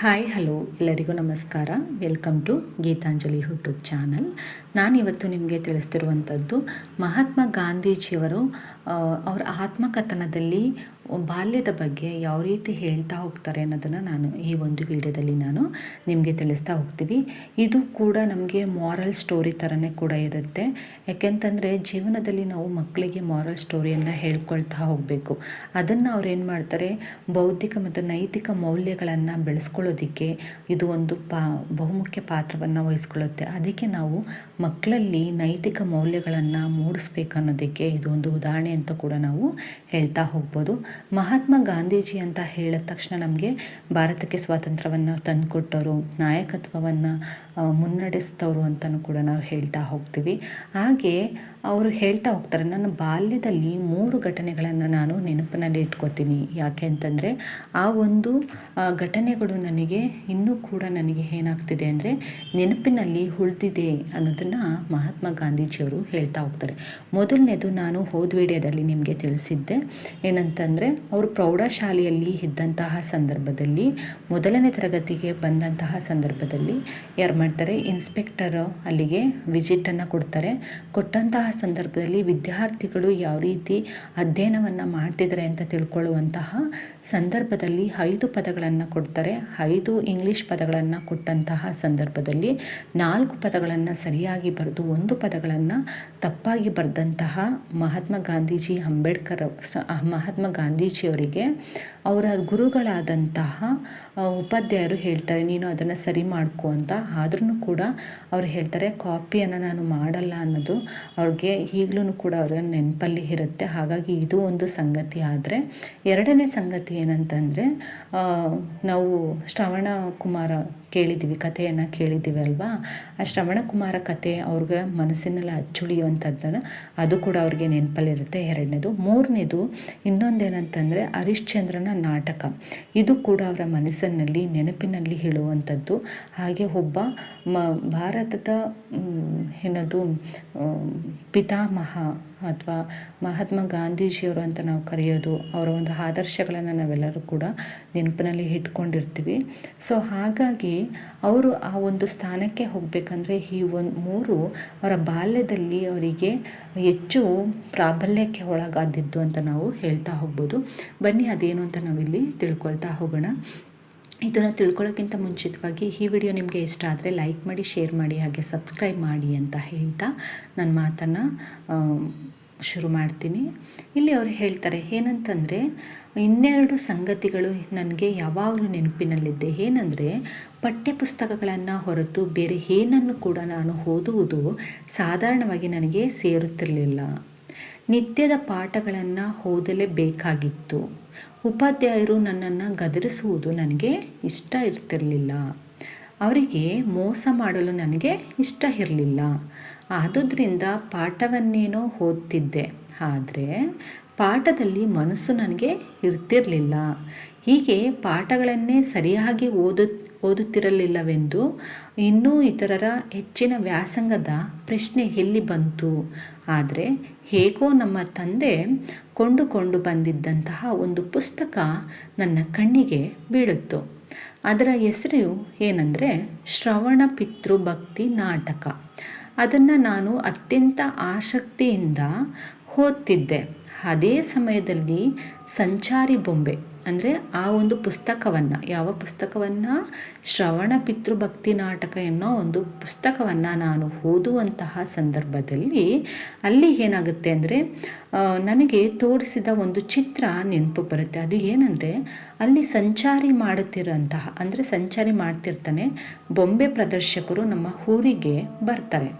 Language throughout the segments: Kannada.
ಹಾಯ್, ಹಲೋ, ಎಲ್ಲರಿಗೂ ನಮಸ್ಕಾರ. Welcome to Geetanjali YouTube channel ನಾನಿವತ್ತು ನಿಮಗೆ ತಿಳಿಸ್ತಿರುವಂಥದ್ದು ಮಹಾತ್ಮ ಗಾಂಧೀಜಿಯವರು ಅವರ ಆತ್ಮಕಥನದಲ್ಲಿ ಬಾಲ್ಯದ ಬಗ್ಗೆ ಯಾವ ರೀತಿ ಹೇಳ್ತಾ ಹೋಗ್ತಾರೆ ಅನ್ನೋದನ್ನು ನಾನು ಈ ಒಂದು ವಿಡಿಯೋದಲ್ಲಿ ನಾನು ನಿಮಗೆ ತಿಳಿಸ್ತಾ ಹೋಗ್ತೀವಿ. ಇದು ಕೂಡ ನಮಗೆ ಮಾರಲ್ ಸ್ಟೋರಿ ಥರನೇ ಕೂಡ ಇರುತ್ತೆ. ಯಾಕೆಂತಂದರೆ ಜೀವನದಲ್ಲಿ ನಾವು ಮಕ್ಕಳಿಗೆ ಮಾರಲ್ ಸ್ಟೋರಿಯನ್ನು ಹೇಳ್ಕೊಳ್ತಾ ಹೋಗಬೇಕು. ಅದನ್ನು ಅವ್ರು ಏನು ಮಾಡ್ತಾರೆ? ಬೌದ್ಧಿಕ ಮತ್ತು ನೈತಿಕ ಮೌಲ್ಯಗಳನ್ನು ಬೆಳೆಸ್ಕೊಳ್ಳೋದಕ್ಕೆ ಇದು ಒಂದು ಪಾ, ಬಹುಮುಖ್ಯ ಪಾತ್ರವನ್ನು ವಹಿಸ್ಕೊಳ್ಳುತ್ತೆ. ಅದಕ್ಕೆ ನಾವು ಮಕ್ಕಳಲ್ಲಿ ನೈತಿಕ ಮೌಲ್ಯಗಳನ್ನು ಮೂಡಿಸ್ಬೇಕನ್ನೋದಕ್ಕೆ ಇದು ಒಂದು ಉದಾಹರಣೆ ಅಂತ ಕೂಡ ನಾವು ಹೇಳ್ತಾ ಹೋಗ್ಬೋದು. ಮಹಾತ್ಮ ಗಾಂಧೀಜಿ ಅಂತ ಹೇಳಿದ ತಕ್ಷಣ ನಮಗೆ ಭಾರತಕ್ಕೆ ಸ್ವಾತಂತ್ರ್ಯವನ್ನು ತಂದುಕೊಟ್ಟವರು ನಾಯಕತ್ವವನ್ನು ಮುನ್ನಡೆಸ್ತವರು ಅಂತಲೂ ಕೂಡ ನಾವು ಹೇಳ್ತಾ ಹೋಗ್ತೀವಿ. ಹಾಗೆ ಅವರು ಹೇಳ್ತಾ ಹೋಗ್ತಾರೆ, ನನ್ನ ಬಾಲ್ಯದಲ್ಲಿ ಮೂರು ಘಟನೆಗಳನ್ನು ನಾನು ನೆನಪಿನಲ್ಲಿ ಇಟ್ಕೋತೀನಿ. ಯಾಕೆ ಅಂತಂದರೆ, ಆ ಒಂದು ಘಟನೆಗಳು ನನಗೆ ಇನ್ನೂ ಕೂಡ ನನಗೆ ಏನಾಗ್ತಿದೆ ಅಂದರೆ, ನೆನಪಿನಲ್ಲಿ ಉಳಿದಿದೆ ಅನ್ನೋದನ್ನು ಮಹಾತ್ಮ ಗಾಂಧೀಜಿಯವರು ಹೇಳ್ತಾ ಹೋಗ್ತಾರೆ. ಮೊದಲನೇದು ನಾನು ಹೋದ ವಿಡಿಯೋದಲ್ಲಿ ನಿಮಗೆ ತಿಳಿಸಿದ್ದೆ. ಏನಂತಂದರೆ ಅವರು ಪ್ರೌಢಶಾಲೆಯಲ್ಲಿ ಇದ್ದಂತಹ ಸಂದರ್ಭದಲ್ಲಿ, ಮೊದಲನೇ ತರಗತಿಗೆ ಬಂದಂತಹ ಸಂದರ್ಭದಲ್ಲಿ ಯಾರು ಮಾಡ್ತಾರೆ ಇನ್ಸ್ಪೆಕ್ಟರ್ ಅಲ್ಲಿಗೆ ವಿಸಿಟನ್ನು ಕೊಡ್ತಾರೆ. ಕೊಟ್ಟಂತಹ ಸಂದರ್ಭದಲ್ಲಿ ವಿದ್ಯಾರ್ಥಿಗಳು ಯಾವ ರೀತಿ ಅಧ್ಯಯನವನ್ನು ಮಾಡ್ತಿದ್ದಾರೆ ಅಂತ ತಿಳ್ಕೊಳ್ಳುವಂತಹ ಸಂದರ್ಭದಲ್ಲಿ ಐದು ಪದಗಳನ್ನು ಕೊಡ್ತಾರೆ. ಐದು ಇಂಗ್ಲಿಷ್ ಪದಗಳನ್ನು ಕೊಟ್ಟಂತಹ ಸಂದರ್ಭದಲ್ಲಿ ನಾಲ್ಕು ಪದಗಳನ್ನು ಸರಿಯಾಗಿ ಬರೆದು ಒಂದು ಪದಗಳನ್ನು ತಪ್ಪಾಗಿ ಬರೆದಂತಹ ಮಹಾತ್ಮ ಗಾಂಧೀಜಿ ಅಂಬೇಡ್ಕರ್ ಮಹಾತ್ಮ ಗಾಂಧೀಜಿಯವರಿಗೆ ಅವರ ಗುರುಗಳಾದಂತಹ ಉಪಾಧ್ಯಾಯರು ಹೇಳ್ತಾರೆ, ನೀನು ಅದನ್ನು ಸರಿ ಮಾಡ್ಕೊ ಅಂತ. ಆದ್ರೂ ಕೂಡ ಅವ್ರು ಹೇಳ್ತಾರೆ, ಕಾಪಿಯನ್ನು ನಾನು ಮಾಡಲ್ಲ ಅನ್ನೋದು ಅವ್ರಿಗೆ ಈಗಲೂ ಕೂಡ ಅವರ ನೆನಪಲ್ಲಿ ಇರುತ್ತೆ. ಹಾಗಾಗಿ ಇದು ಒಂದು ಸಂಗತಿ. ಆದರೆ ಎರಡನೇ ಸಂಗತಿ ಏನಂತಂದರೆ ನಾವು ಶ್ರವಣ ಕುಮಾರ ಕೇಳಿದ್ದೀವಿ, ಕಥೆಯನ್ನು ಕೇಳಿದ್ದೀವಿ ಅಲ್ವಾ? ಆ ಶ್ರವಣ ಕುಮಾರ ಕಥೆ ಅವ್ರಿಗೆ ಮನಸ್ಸಿನಲ್ಲಿ ಅಚ್ಚುಳಿಯುವಂಥದ್ದನ್ನು ಅದು ಕೂಡ ಅವ್ರಿಗೆ ನೆನಪಲ್ಲಿರುತ್ತೆ. ಎರಡನೇದು. ಮೂರನೇದು, ಇನ್ನೊಂದೇನಂತಂದರೆ ಹರಿಶ್ಚಂದ್ರನ ನಾಟಕ. ಇದು ಕೂಡ ಅವರ ಮನಸ್ಸಿನಲ್ಲಿ, ನೆನಪಿನಲ್ಲಿ ಹೇಳುವಂಥದ್ದು. ಹಾಗೆ ಒಬ್ಬ ಮ, ಭಾರತದ ಏನದು ಪಿತಾಮಹ ಅಥವಾ ಮಹಾತ್ಮ ಗಾಂಧೀಜಿಯವರು ಅಂತ ನಾವು ಕರೆಯೋದು, ಅವರ ಒಂದು ಆದರ್ಶಗಳನ್ನು ನಾವೆಲ್ಲರೂ ಕೂಡ ನೆನಪಿನಲ್ಲಿ ಇಟ್ಕೊಂಡಿರ್ತೀವಿ. ಸೊ ಹಾಗಾಗಿ ಅವರು ಆ ಒಂದು ಸ್ಥಾನಕ್ಕೆ ಹೋಗಬೇಕಂದ್ರೆ ಈ ಒಂದು ಮೂರು ಅವರ ಬಾಲ್ಯದಲ್ಲಿ ಅವರಿಗೆ ಹೆಚ್ಚು ಪ್ರಾಬಲ್ಯಕ್ಕೆ ಒಳಗಾದಿದ್ದು ಅಂತ ನಾವು ಹೇಳ್ತಾ ಹೋಗ್ಬೋದು. ಬನ್ನಿ ಅದೇನು ಅಂತ ನಾವಿಲ್ಲಿ ತಿಳ್ಕೊಳ್ತಾ ಹೋಗೋಣ. ಇದನ್ನು ತಿಳ್ಕೊಳ್ಳೋಕ್ಕಿಂತ ಮುಂಚಿತವಾಗಿ ಈ ವಿಡಿಯೋ ನಿಮಗೆ ಇಷ್ಟ ಆದರೆ ಲೈಕ್ ಮಾಡಿ, ಶೇರ್ ಮಾಡಿ, ಹಾಗೆ ಸಬ್ಸ್ಕ್ರೈಬ್ ಮಾಡಿ ಅಂತ ಹೇಳ್ತಾ ನನ್ನ ಮಾತನ್ನು ಶುರು ಮಾಡ್ತೀನಿ. ಇಲ್ಲಿ ಅವರು ಹೇಳ್ತಾರೆ, ಏನಂತಂದರೆ, ಇನ್ನೆರಡು ಸಂಗತಿಗಳು ನನಗೆ ಯಾವಾಗಲೂ ನೆನಪಿನಲ್ಲಿದ್ದೆ. ಏನಂದರೆ ಪಠ್ಯಪುಸ್ತಕಗಳನ್ನು ಹೊರತು ಬೇರೆ ಏನನ್ನು ಕೂಡ ನಾನು ಓದುವುದು ಸಾಧಾರಣವಾಗಿ ನನಗೆ ಸೇರುತ್ತಿರಲಿಲ್ಲ. ನಿತ್ಯದ ಪಾಠಗಳನ್ನು ಓದಲೇಬೇಕಾಗಿತ್ತು. ಉಪಾಧ್ಯಾಯರು ನನ್ನನ್ನು ಗದರಿಸುವುದು ನನಗೆ ಇಷ್ಟ ಇರ್ತಿರಲಿಲ್ಲ. ಅವರಿಗೆ ಮೋಸ ಮಾಡಲು ನನಗೆ ಇಷ್ಟ ಇರಲಿಲ್ಲ. ಆದುದರಿಂದ ಪಾಠವನ್ನೇನೋ ಓದ್ತಿದ್ದೆ. ಆದರೆ ಪಾಠದಲ್ಲಿ ಮನಸ್ಸು ನನಗೆ ಇರ್ತಿರಲಿಲ್ಲ. ಹೀಗೆ ಪಾಠಗಳನ್ನೇ ಸರಿಯಾಗಿ ಓದು, ಓದುತ್ತಿರಲಿಲ್ಲವೆಂದು ಇನ್ನೂ ಇತರರ ಹೆಚ್ಚಿನ ವ್ಯಾಸಂಗದ ಪ್ರಶ್ನೆ ಎಲ್ಲಿ ಬಂತು? ಆದರೆ ಹೇಗೋ ನಮ್ಮ ತಂದೆ ಕೊಂಡುಕೊಂಡು ಬಂದಿದ್ದಂತಹ ಒಂದು ಪುಸ್ತಕ ನನ್ನ ಕಣ್ಣಿಗೆ ಬೀಳುತ್ತು. ಅದರ ಹೆಸರು ಏನಂದರೆ ಶ್ರವಣ ಪಿತೃಭಕ್ತಿ ನಾಟಕ. ಅದನ್ನು ನಾನು ಅತ್ಯಂತ ಆಸಕ್ತಿಯಿಂದ ಓದ್ತಿದ್ದೆ. ಅದೇ ಸಮಯದಲ್ಲಿ ಸಂಚಾರಿ ಬೊಂಬೆ, ಅಂದರೆ ಆ ಒಂದು ಪುಸ್ತಕವನ್ನು, ಯಾವ ಪುಸ್ತಕವನ್ನು? ಶ್ರವಣ ಪಿತೃಭಕ್ತಿ ನಾಟಕ ಎನ್ನೋ ಒಂದು ಪುಸ್ತಕವನ್ನು ನಾನು ಓದುವಂತಹ ಸಂದರ್ಭದಲ್ಲಿ ಅಲ್ಲಿ ಏನಾಗುತ್ತೆ ಅಂದರೆ ನನಗೆ ತೋರಿಸಿದ ಒಂದು ಚಿತ್ರ ನೆನಪು ಬರುತ್ತೆ. ಅದು ಏನಂದರೆ, ಅಲ್ಲಿ ಸಂಚಾರಿ ಮಾಡುತ್ತಿರುವಂತಹ, ಅಂದರೆ ಸಂಚಾರಿ ಮಾಡ್ತಿರ್ತಾನೆ ಬೊಂಬೆ ಪ್ರದರ್ಶಕರು ನಮ್ಮ ಊರಿಗೆ ಬರ್ತಾರೆ.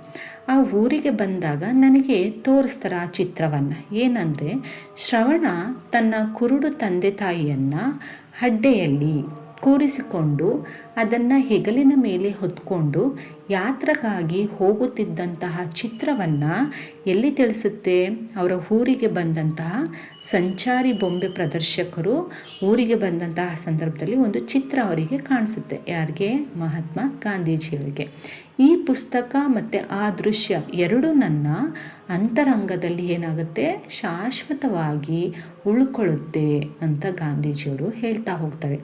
ಆ ಊರಿಗೆ ಬಂದಾಗ ನನಗೆ ತೋರಿಸ್ತಾರೆ ಆ ಚಿತ್ರವನ್ನು. ಏನಂದರೆ ಶ್ರವಣ ತನ್ನ ಕುರುಡು ತಂದೆ ತಾಯಿಯನ್ನು ಅಡ್ಡೆಯಲ್ಲಿ ಕೂರಿಸಿಕೊಂಡು ಅದನ್ನು ಹೆಗಲಿನ ಮೇಲೆ ಹೊತ್ಕೊಂಡು ಯಾತ್ರಕ್ಕಾಗಿ ಹೋಗುತ್ತಿದ್ದಂತಹ ಚಿತ್ರವನ್ನು ಎಲ್ಲಿ ತಿಳಿಸುತ್ತೆ? ಅವರ ಊರಿಗೆ ಬಂದಂತಹ ಸಂಚಾರಿ ಬೊಂಬೆ ಪ್ರದರ್ಶಕರು ಊರಿಗೆ ಬಂದಂತಹ ಸಂದರ್ಭದಲ್ಲಿ ಒಂದು ಚಿತ್ರ ಅವರಿಗೆ ಕಾಣಿಸುತ್ತೆ. ಯಾರಿಗೆ? ಮಹಾತ್ಮ ಗಾಂಧೀಜಿಯವರಿಗೆ. ಈ ಪುಸ್ತಕ ಮತ್ತು ಆ ದೃಶ್ಯ ಎರಡೂ ನನ್ನ ಅಂತರಂಗದಲ್ಲಿ ಏನಾಗುತ್ತೆ? ಶಾಶ್ವತವಾಗಿ ಉಳ್ಕೊಳ್ಳುತ್ತೆ ಅಂತ ಗಾಂಧೀಜಿಯವರು ಹೇಳ್ತಾ ಹೋಗ್ತಾರೆ.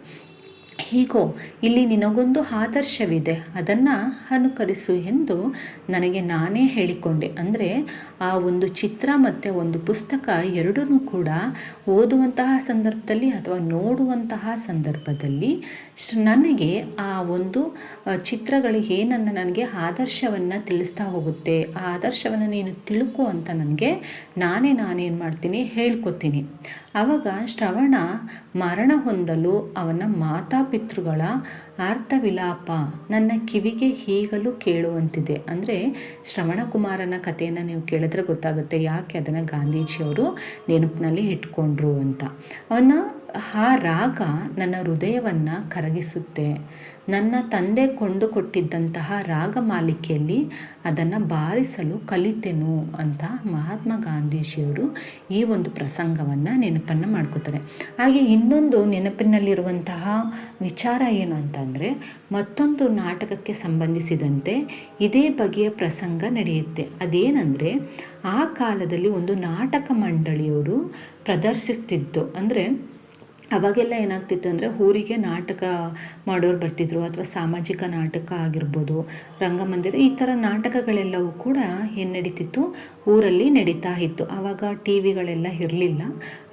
ಹೀಗೋ, ಇಲ್ಲಿ ನಿನಗೊಂದು ಆದರ್ಶವಿದೆ, ಅದನ್ನು ಅನುಕರಿಸು ಎಂದು ನನಗೆ ನಾನೇ ಹೇಳಿಕೊಂಡೆ. ಅಂದರೆ, ಆ ಒಂದು ಚಿತ್ರ ಮತ್ತು ಒಂದು ಪುಸ್ತಕ ಎರಡೂ ಕೂಡ ಓದುವಂತಹ ಸಂದರ್ಭದಲ್ಲಿ ಅಥವಾ ನೋಡುವಂತಹ ಸಂದರ್ಭದಲ್ಲಿ ನನಗೆ ಆ ಒಂದು ಚಿತ್ರಗಳು ಏನನ್ನು ನನಗೆ ಆದರ್ಶವನ್ನು ತಿಳಿಸ್ತಾ ಹೋಗುತ್ತೆ, ಆ ಆದರ್ಶವನ್ನು ನೀನು ತಿಳ್ಕೊ ಅಂತ ನನಗೆ ನಾನೇ ನಾನೇನು ಮಾಡ್ತೀನಿ ಹೇಳ್ಕೊತೀನಿ. ಆವಾಗ ಶ್ರವಣ ಮರಣ ಹೊಂದಲು ಅವನ ಮಾತಾಪಿತೃಗಳ ಅರ್ಥವಿಲಾಪ ನನ್ನ ಕಿವಿಗೆ ಈಗಲೂ ಕೇಳುವಂತಿದೆ. ಅಂದರೆ ಶ್ರವಣಕುಮಾರನ ಕಥೆಯನ್ನು ನೀವು ಕೇಳಿದ್ರೆ ಗೊತ್ತಾಗುತ್ತೆ ಯಾಕೆ ಅದನ್ನು ಗಾಂಧೀಜಿಯವರು ನೆನಪಿನಲ್ಲಿ ಇಟ್ಕೊಂಡ್ರು ಅಂತ. ಅವನ, ಆ ರಾಗ ನನ್ನ ಹೃದಯವನ್ನು ಕರಗಿಸುತ್ತೆ. ನನ್ನ ತಂದೆ ಕೊಂಡುಕೊಟ್ಟಿದ್ದಂತಹ ರಾಗಮಾಲಿಕೆಯಲ್ಲಿ ಅದನ್ನು ಬಾರಿಸಲು ಕಲಿತೆನು ಅಂತ ಮಹಾತ್ಮ ಗಾಂಧೀಜಿಯವರು ಈ ಒಂದು ಪ್ರಸಂಗವನ್ನು ನೆನಪನ್ನು ಮಾಡ್ಕೋತಾರೆ. ಹಾಗೆ ಇನ್ನೊಂದು ನೆನಪಿನಲ್ಲಿರುವಂತಹ ವಿಚಾರ ಏನು ಅಂತಂದರೆ, ಮತ್ತೊಂದು ನಾಟಕಕ್ಕೆ ಸಂಬಂಧಿಸಿದಂತೆ ಇದೇ ಬಗೆಯ ಪ್ರಸಂಗ ನಡೆಯುತ್ತೆ. ಅದೇನೆಂದರೆ, ಆ ಕಾಲದಲ್ಲಿ ಒಂದು ನಾಟಕ ಮಂಡಳಿಯವರು ಪ್ರದರ್ಶಿಸ್ತಿದ್ದು. ಅಂದರೆ ಅವಾಗೆಲ್ಲ ಏನಾಗ್ತಿತ್ತು ಅಂದರೆ ಊರಿಗೆ ನಾಟಕ ಮಾಡೋರು ಬರ್ತಿದ್ರು ಅಥವಾ ಸಾಮಾಜಿಕ ನಾಟಕ ಆಗಿರ್ಬೋದು, ರಂಗಮಂದಿರ, ಈ ಥರ ನಾಟಕಗಳೆಲ್ಲವೂ ಕೂಡ ಏನು ನಡೀತಿತ್ತು? ಊರಲ್ಲಿ ನಡೀತಾ ಇತ್ತು. ಆವಾಗ ಟಿ ವಿಗಳೆಲ್ಲ ಇರಲಿಲ್ಲ.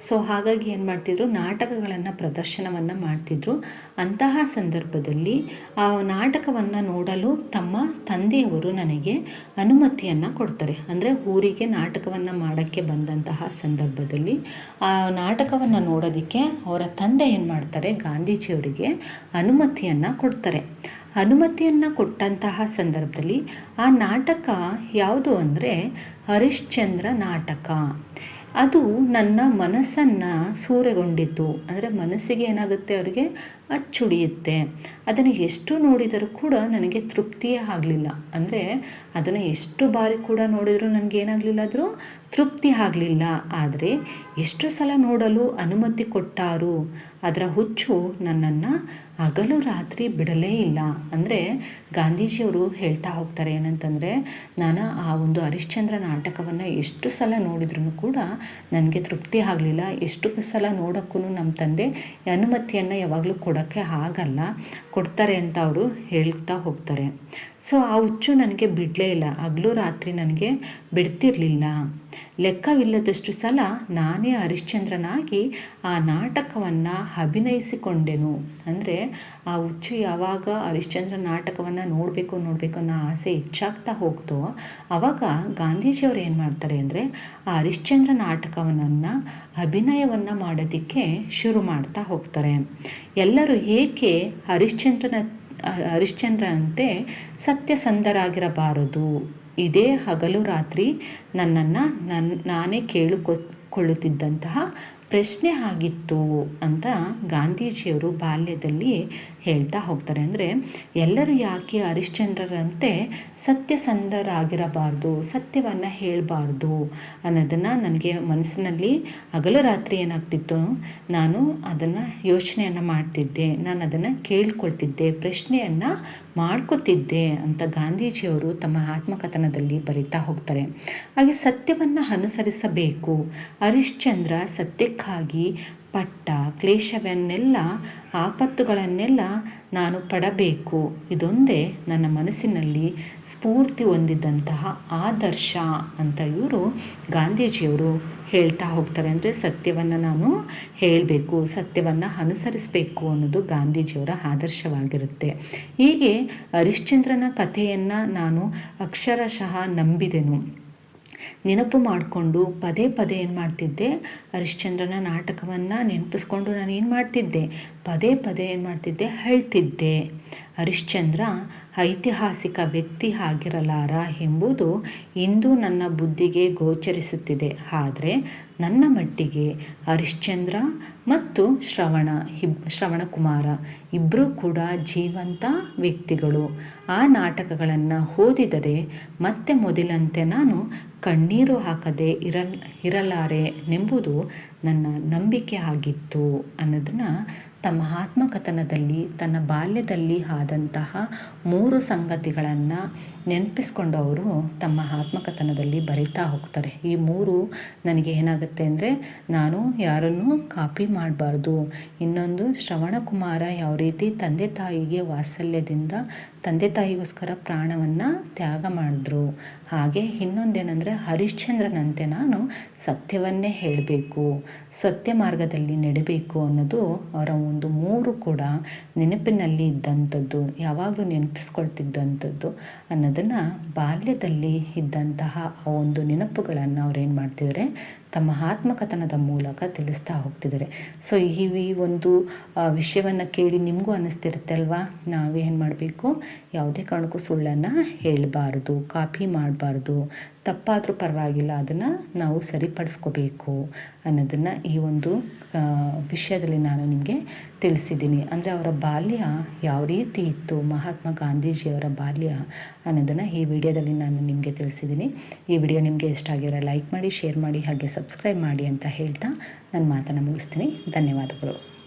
ಸೊ ಹಾಗಾಗಿ ಏನು ಮಾಡ್ತಿದ್ರು? ನಾಟಕಗಳನ್ನು ಪ್ರದರ್ಶನವನ್ನು ಮಾಡ್ತಿದ್ರು. ಅಂತಹ ಸಂದರ್ಭದಲ್ಲಿ ಆ ನಾಟಕವನ್ನು ನೋಡಲು ತಮ್ಮ ತಂದೆಯವರು ನನಗೆ ಅನುಮತಿಯನ್ನು ಕೊಡ್ತಾರೆ. ಅಂದರೆ ಊರಿಗೆ ನಾಟಕವನ್ನು ಮಾಡೋಕ್ಕೆ ಬಂದಂತಹ ಸಂದರ್ಭದಲ್ಲಿ ಆ ನಾಟಕವನ್ನು ನೋಡೋದಕ್ಕೆ ಅವರ ತಂದೆ ಏನು ಮಾಡ್ತಾರೆ? ಗಾಂಧೀಜಿಯವರಿಗೆ ಅನುಮತಿಯನ್ನು ಕೊಡ್ತಾರೆ. ಅನುಮತಿಯನ್ನು ಕೊಟ್ಟಂತಹ ಸಂದರ್ಭದಲ್ಲಿ ಆ ನಾಟಕ ಯಾವುದು ಅಂದರೆ ಹರಿಶ್ಚಂದ್ರ ನಾಟಕ. ಅದು ನನ್ನ ಮನಸ್ಸನ್ನು ಸೂರೆಗೊಂಡಿತು ಅಂದರೆ ಮನಸ್ಸಿಗೆ ಏನಾಗುತ್ತೆ ಅವರಿಗೆ? ಅಚ್ಚುಡಿಯುತ್ತೆ ಅದನ್ನು ಎಷ್ಟು ನೋಡಿದರೂ ಕೂಡ ನನಗೆ ತೃಪ್ತಿಯೇ ಆಗಲಿಲ್ಲ. ಅಂದರೆ ಅದನ್ನು ಎಷ್ಟು ಬಾರಿ ಕೂಡ ನೋಡಿದರೂ ನನಗೇನಾಗಲಿಲ್ಲ ಆದರೂ ತೃಪ್ತಿ ಆಗಲಿಲ್ಲ. ಆದರೆ ಎಷ್ಟು ಸಲ ನೋಡಲು ಅನುಮತಿ ಕೊಟ್ಟಾರು? ಅದರ ಹುಚ್ಚು ನನ್ನನ್ನು ಹಗಲು ರಾತ್ರಿ ಬಿಡಲೇ ಇಲ್ಲ. ಅಂದರೆ ಗಾಂಧೀಜಿಯವರು ಹೇಳ್ತಾ ಹೋಗ್ತಾರೆ ಏನಂತಂದರೆ, ನಾನು ಆ ಒಂದು ಹರಿಶ್ಚಂದ್ರ ನಾಟಕವನ್ನು ಎಷ್ಟು ಸಲ ನೋಡಿದ್ರೂ ಕೂಡ ನನಗೆ ತೃಪ್ತಿ ಆಗಲಿಲ್ಲ. ಎಷ್ಟು ಸಲ ನೋಡೋಕ್ಕೂ ನಮ್ಮ ತಂದೆ ಅನುಮತಿಯನ್ನು ಯಾವಾಗಲೂ ಕೊಡೋಕ್ಕೆ ಆಗಲ್ಲ. ಕೊಡ್ತಾರೆ ಅಂತ ಅವರು ಹೇಳ್ತಾ ಹೋಗ್ತಾರೆ. ಸೊ ಆ ಹುಚ್ಚು ನನಗೆ ಬಿಡಲೇ ಇಲ್ಲ. ಹಗಲು ರಾತ್ರಿ ನನಗೆ ಬಿಡ್ತಿರಲಿಲ್ಲ. ಲೆಕ್ಕವಿಲ್ಲದಷ್ಟು ಸಲ ನಾನೇ ಹರಿಶ್ಚಂದ್ರನಾಗಿ ಆ ನಾಟಕವನ್ನು ಅಭಿನಯಿಸಿಕೊಂಡೆನು. ಅಂದರೆ ಆ ಹುಚ್ಚು ಯಾವಾಗ ಹರಿಶ್ಚಂದ್ರ ನಾಟಕವನ್ನು ನೋಡಬೇಕು ನೋಡಬೇಕು ಅನ್ನೋ ಆಸೆ ಹೆಚ್ಚಾಗ್ತಾ ಹೋಗ್ತೋ ಆವಾಗ ಗಾಂಧೀಜಿಯವರು ಏನು ಮಾಡ್ತಾರೆ ಅಂದರೆ ಆ ಹರಿಶ್ಚಂದ್ರ ನಾಟಕವನ್ನು, ಅಭಿನಯವನ್ನು ಮಾಡೋದಕ್ಕೆ ಶುರು ಮಾಡ್ತಾ ಹೋಗ್ತಾರೆ. ಎಲ್ಲರೂ ಏಕೆ ಹರಿಶ್ಚಂದ್ರನ, ಹರಿಶ್ಚಂದ್ರನಂತೆ ಸತ್ಯಸಂಧರಾಗಿರಬಾರದು ಇದೇ ಹಗಲು ರಾತ್ರಿ ನನ್ನನ್ನು ನನ್ನ ನಾನೇ ಕೇಳಿಕೊಳ್ಳುತ್ತಿದ್ದಂತಹ ಪ್ರಶ್ನೆ ಆಗಿತ್ತು ಅಂತ ಗಾಂಧೀಜಿಯವರು ಬಾಲ್ಯದಲ್ಲಿ ಹೇಳ್ತಾ ಹೋಗ್ತಾರೆ. ಅಂದರೆ, ಎಲ್ಲರೂ ಯಾಕೆ ಹರಿಶ್ಚಂದ್ರರಂತೆ ಸತ್ಯಸಂಧರಾಗಿರಬಾರ್ದು ಸತ್ಯವನ್ನು ಹೇಳಬಾರ್ದು ಅನ್ನೋದನ್ನು ನನಗೆ ಮನಸ್ಸಿನಲ್ಲಿ ಹಗಲು ರಾತ್ರಿ ಏನಾಗ್ತಿತ್ತು? ನಾನು ಅದನ್ನು ಯೋಚನೆಯನ್ನು ಮಾಡ್ತಿದ್ದೆ, ನಾನು ಅದನ್ನು ಕೇಳ್ಕೊಳ್ತಿದ್ದೆ, ಪ್ರಶ್ನೆಯನ್ನು ಮಾಡ್ಕೋತಿದ್ದೆ ಅಂತ ಗಾಂಧೀಜಿಯವರು ತಮ್ಮ ಆತ್ಮಕಥನದಲ್ಲಿ ಬರಿತಾ ಹೋಗ್ತಾರೆ. ಹಾಗೆ ಸತ್ಯವನ್ನು ಅನುಸರಿಸಬೇಕು. ಹರಿಶ್ಚಂದ್ರ ಸತ್ಯಕ್ಕಾಗಿ ಪಟ್ಟ ಕ್ಲೇಶವನ್ನೆಲ್ಲ, ಆಪತ್ತುಗಳನ್ನೆಲ್ಲ ನಾನು ಪಡಬೇಕು. ಇದೊಂದೇ ನನ್ನ ಮನಸ್ಸಿನಲ್ಲಿ ಸ್ಫೂರ್ತಿ ಹೊಂದಿದ್ದಂತಹ ಆದರ್ಶ ಅಂತ ಇವರು ಗಾಂಧೀಜಿಯವರು ಹೇಳ್ತಾ ಹೋಗ್ತಾರೆ. ಅಂದರೆ ಸತ್ಯವನ್ನು ನಾನು ಹೇಳಬೇಕು, ಸತ್ಯವನ್ನು ಅನುಸರಿಸಬೇಕು ಅನ್ನೋದು ಗಾಂಧೀಜಿಯವರ ಆದರ್ಶವಾಗಿರುತ್ತೆ. ಹೀಗೆ ಹರಿಶ್ಚಂದ್ರನ ಕಥೆಯನ್ನು ನಾನು ಅಕ್ಷರಶಃ ನಂಬಿದೆನು. ನೆನಪು ಮಾಡಿಕೊಂಡು ಪದೇ ಪದೇ ಏನು ಮಾಡ್ತಿದ್ದೆ? ಹರಿಶ್ಚಂದ್ರನ ನಾಟಕವನ್ನು ನೆನಪಿಸ್ಕೊಂಡು ನಾನು ಏನು ಮಾಡ್ತಿದ್ದೆ? ಪದೇ ಪದೇ ಏನು ಮಾಡ್ತಿದ್ದೆ? ಹೇಳ್ತಿದ್ದೆ. ಹರಿಶ್ಚಂದ್ರ, ಐತಿಹಾಸಿಕ ವ್ಯಕ್ತಿ ಆಗಿರಲಾರ ಎಂಬುದು ಇಂದು ನನ್ನ ಬುದ್ಧಿಗೆ ಗೋಚರಿಸುತ್ತಿದೆ. ಆದರೆ ನನ್ನ ಮಟ್ಟಿಗೆ ಹರಿಶ್ಚಂದ್ರ ಮತ್ತು ಶ್ರವಣ ಇಬ್ ಶ್ರವಣಕುಮಾರ ಇಬ್ಬರೂ ಕೂಡ ಜೀವಂತ ವ್ಯಕ್ತಿಗಳು. ಆ ನಾಟಕಗಳನ್ನು ಓದಿದರೆ ಮತ್ತೆ ಮೊದಲಂತೆ ನಾನು ಕಣ್ಣೀರು ಹಾಕದೆ ಇರಲ್, ಇರಲಾರೆ ನೆಂಬುದು ನನ್ನ ನಂಬಿಕೆ ಆಗಿತ್ತು ಅನ್ನೋದನ್ನು ತಮ್ಮ ಆತ್ಮಕಥನದಲ್ಲಿ, ತನ್ನ ಬಾಲ್ಯದಲ್ಲಿ ಆದಂತಹ ಮೂರು ಸಂಗತಿಗಳನ್ನು ನೆನಪಿಸ್ಕೊಂಡು ಅವರು ತಮ್ಮ ಆತ್ಮಕಥನದಲ್ಲಿ ಬರಿತಾ ಹೋಗ್ತಾರೆ. ಈ ಮೂರು ನನಗೆ ಏನಾಗುತ್ತೆ ಅಂದರೆ, ನಾನು ಯಾರನ್ನು ಕಾಪಿ ಮಾಡಬಾರ್ದು. ಇನ್ನೊಂದು ಶ್ರವಣಕುಮಾರ ಯಾವ ರೀತಿ ತಂದೆ ತಾಯಿಗೆ ವಾತ್ಸಲ್ಯದಿಂದ ತಂದೆ ತಾಯಿಗೋಸ್ಕರ ಪ್ರಾಣವನ್ನು ತ್ಯಾಗ ಮಾಡಿದ್ರು. ಹಾಗೆ ಇನ್ನೊಂದೇನೆಂದರೆ, ಹರಿಶ್ಚಂದ್ರನಂತೆ ನಾನು ಸತ್ಯವನ್ನೇ ಹೇಳಬೇಕು, ಸತ್ಯ ಮಾರ್ಗದಲ್ಲಿ ನಡೆಯಬೇಕು ಅನ್ನೋದು ಅವರ ಒಂದು ಮೂರು ಕೂಡ ನೆನಪಿನಲ್ಲಿ ಇದ್ದಂಥದ್ದು, ಯಾವಾಗಲೂ ನೆನಪಿಸ್ಕೊಳ್ತಿದ್ದಂಥದ್ದು ಅನ್ನೋದನ್ನು ಬಾಲ್ಯದಲ್ಲಿ ಇದ್ದಂತಹ ಆ ಒಂದು ನೆನಪುಗಳನ್ನು ಅವ್ರು ಏನು ಮಾಡ್ತಿದ್ದಾರೆ ತಮ್ಮ ಆತ್ಮಕಥನದ ಮೂಲಕ ತಿಳಿಸ್ತಾ ಹೋಗ್ತಿದ್ದಾರೆ. ಸೊ ಈ ಒಂದು ವಿಷಯವನ್ನು ಕೇಳಿ ನಿಮಗೂ ಅನ್ನಿಸ್ತಿರುತ್ತೆ ಅಲ್ವಾ? ನಾವೇನು ಮಾಡಬೇಕು? ಯಾವುದೇ ಕಾರಣಕ್ಕೂ ಸುಳ್ಳನ್ನು ಹೇಳಬಾರ್ದು, ಕಾಪಿ ಮಾಡಬಾರ್ದು, ತಪ್ಪಾದರೂ ಪರವಾಗಿಲ್ಲ, ಅದನ್ನು ನಾವು ಸರಿಪಡಿಸ್ಕೋಬೇಕು ಅನ್ನೋದನ್ನು ಈ ಒಂದು ವಿಷಯದಲ್ಲಿ ನಾನು ನಿಮಗೆ ತಿಳಿಸಿದ್ದೀನಿ. ಅಂದರೆ ಅವರ ಬಾಲ್ಯ ಯಾವ ರೀತಿ ಇತ್ತು, ಮಹಾತ್ಮ ಗಾಂಧೀಜಿಯವರ ಬಾಲ್ಯ ಅನ್ನೋದನ್ನು ಈ ವಿಡಿಯೋದಲ್ಲಿ ನಾನು ನಿಮಗೆ ತಿಳಿಸಿದ್ದೀನಿ. ಈ ವಿಡಿಯೋ ನಿಮಗೆ ಇಷ್ಟ ಆಗಿರೋ ಲೈಕ್ ಮಾಡಿ, ಶೇರ್ ಮಾಡಿ, ಹಾಗೆ ಸಬ್ಸ್ಕ್ರೈಬ್ ಮಾಡಿ ಅಂತ ಹೇಳ್ತಾ ನನ್ನ ಮಾತನ್ನು ಮುಗಿಸ್ತೀನಿ. ಧನ್ಯವಾದಗಳು.